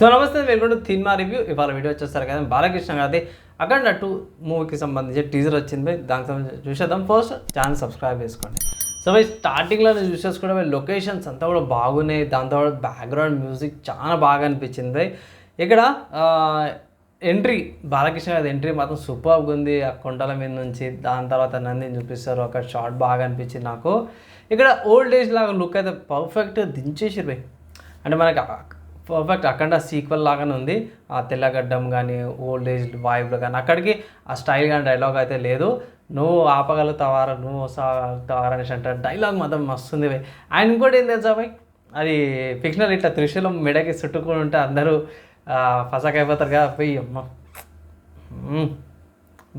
So నమస్తే welcome to cinema review. ఇవాళ video వచ్చేస్తారు కదా బాలకృష్ణ గారి అఖండ టూ మూవీకి సంబంధించి టీజర్ వచ్చింది. దానికి సంబంధించి చూసేద్దాం. ఫస్ట్ ఛానల్ సబ్స్క్రైబ్ చేసుకోండి. సో మరి స్టార్టింగ్లో చూసేసుకుంటే లొకేషన్స్ అంతా కూడా బాగున్నాయి. దాంతో బ్యాక్గ్రౌండ్ మ్యూజిక్ చాలా బాగా అనిపించింది. ఇక్కడ ఎంట్రీ బాలకృష్ణ గారి ఎంట్రీ మాత్రం సూపర్గా ఉంది. ఆ కొండల మీద నుంచి దాని తర్వాత నందిని చూపిస్తారు. ఒక షార్ట్ బాగా అనిపించింది నాకు. ఇక్కడ ఓల్డ్ ఏజ్ లాగా లుక్ అయితే పర్ఫెక్ట్ దించేసారు అంటే మనకి పర్ఫెక్ట్ అఖండ సీక్వెల్ లాగానే ఉంది. ఆ తెల్లగడ్డం కానీ ఓల్డ్ ఏజ్ వైబ్లో కానీ అక్కడికి ఆ స్టైల్ కానీ డైలాగ్ అయితే లేదు. నువ్వు ఆపగలుగుతావారా నువ్వు వస్తావారా అనేసి అంటే డైలాగ్ మాత్రం మస్తుంది భయ్ ఆయన ఇంకోటి ఏం తెలుసా భయ్ అది ఫిక్షనల్ ఇట్లా త్రిశూలం మెడకి చుట్టుకుని ఉంటే అందరూ ఫసక్ అయిపోతారు కదా పోయి అమ్మ.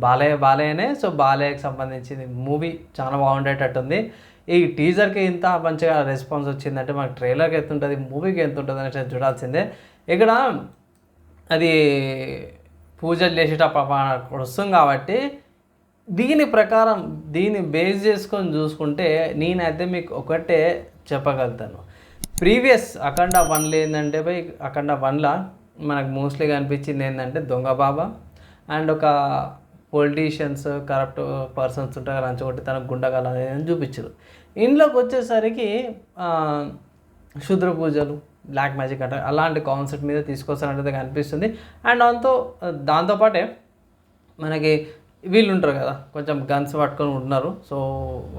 బాలయ్య బాలయ్యనే. సో బాలయ్యకి సంబంధించింది మూవీ చాలా బాగుండేటట్టుంది. ఈ టీజర్కి ఇంత మంచిగా రెస్పాన్స్ వచ్చిందంటే మనకి ట్రైలర్కి ఎంత ఉంటుంది మూవీకి ఎంత ఉంటుంది అనేసి చూడాల్సిందే. ఇక్కడ అది పూజలు చేసేటప్పుడు వస్తుంది కాబట్టి దీని ప్రకారం దీన్ని బేస్ చేసుకొని చూసుకుంటే నేనైతే మీకు ఒకటే చెప్పగలుగుతాను. ప్రీవియస్ అఖండ వన్లో ఏంటంటే పోయి అఖండ వన్లో మనకు మోస్ట్లీ కనిపించింది ఏంటంటే దొంగ బాబా అండ్ ఒక పొలిటీషియన్స్ కరప్ట్ పర్సన్స్ ఉంటారు లంచగొట్టి తనకు గుండగల అని చూపించారు. ఇంట్లోకి వచ్చేసరికి శుద్ర పూజలు బ్లాక్ మ్యాజిక్ అంటారు అలాంటి కాన్సెప్ట్ మీద తీసుకొస్తానంటే కనిపిస్తుంది. అండ్ దాంతో దాంతోపాటే మనకి వీళ్ళు ఉంటారు కదా కొంచెం గన్స్ పట్టుకొని ఉంటున్నారు. సో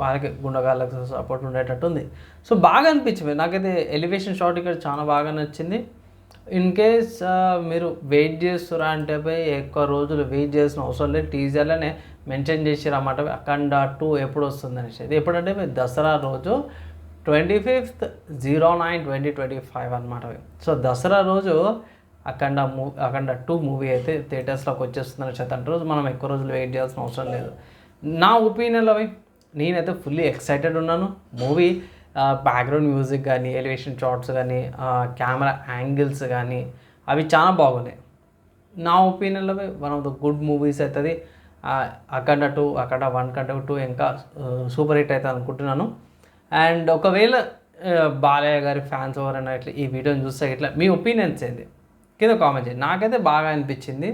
వాళ్ళకి గుండగాళ్ళకి సపోర్ట్ ఉండేటట్టు ఉంది సో బాగా అనిపించింది. నాకైతే ఎలివేషన్ షాట్ ఇక్కడ చాలా బాగా నచ్చింది. ఇన్ కేస్ మీరు వెయిట్ చేస్తురా అంటే పోయి ఎక్కువ రోజులు వెయిట్ చేసిన అవసరం లేదు. టీజర్లోనే మెన్షన్ చేసిరు అన్నమాట అఖండ టూ ఎప్పుడు వస్తుంది అనేసి ఎప్పుడంటే పోయి దసరా రోజు twenty fifth zero nine twenty twenty five అనమాట సో దసరా రోజు అఖండ మూ అఖండ టూ మూవీ అయితే థియేటర్స్లోకి వచ్చేస్తుందని చెప్పి రోజు మనం ఎక్కువ రోజులు వెయిట్ చేయాల్సిన అవసరం లేదు. నా ఒపీనియన్లో అవి నేనైతే ఫుల్లీ ఎక్సైటెడ్ ఉన్నాను. మూవీ బ్యాక్గ్రౌండ్ మ్యూజిక్ కానీ ఎలివేషన్ షాట్స్ కానీ కెమెరా యాంగిల్స్ కానీ అవి చాలా బాగున్నాయి. నా ఒపీనియన్లో one of the good movies అవుతుంది అఖండ టూ అఖండ వన్ కంటే టూ ఇంకా సూపర్ హిట్ అవుతుంది అనుకుంటున్నాను. అండ్ ఒకవేళ బాలయ్య గారి ఫ్యాన్స్ ఎవరైనా ఇట్లా ఈ వీడియోని చూస్తే ఇట్లా మీ ఒపీనియన్స్ ఏంది? కింద కామెంట్ చేయండి. నాకైతే బాగా అనిపించింది.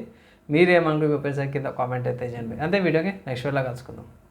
మీరేమనుకుంటే మీ కింద కామెంట్ అయితే చేయండి. అంతే వీడియోకి నెక్స్ట్ వీడియోలో కలుసుకుందాం.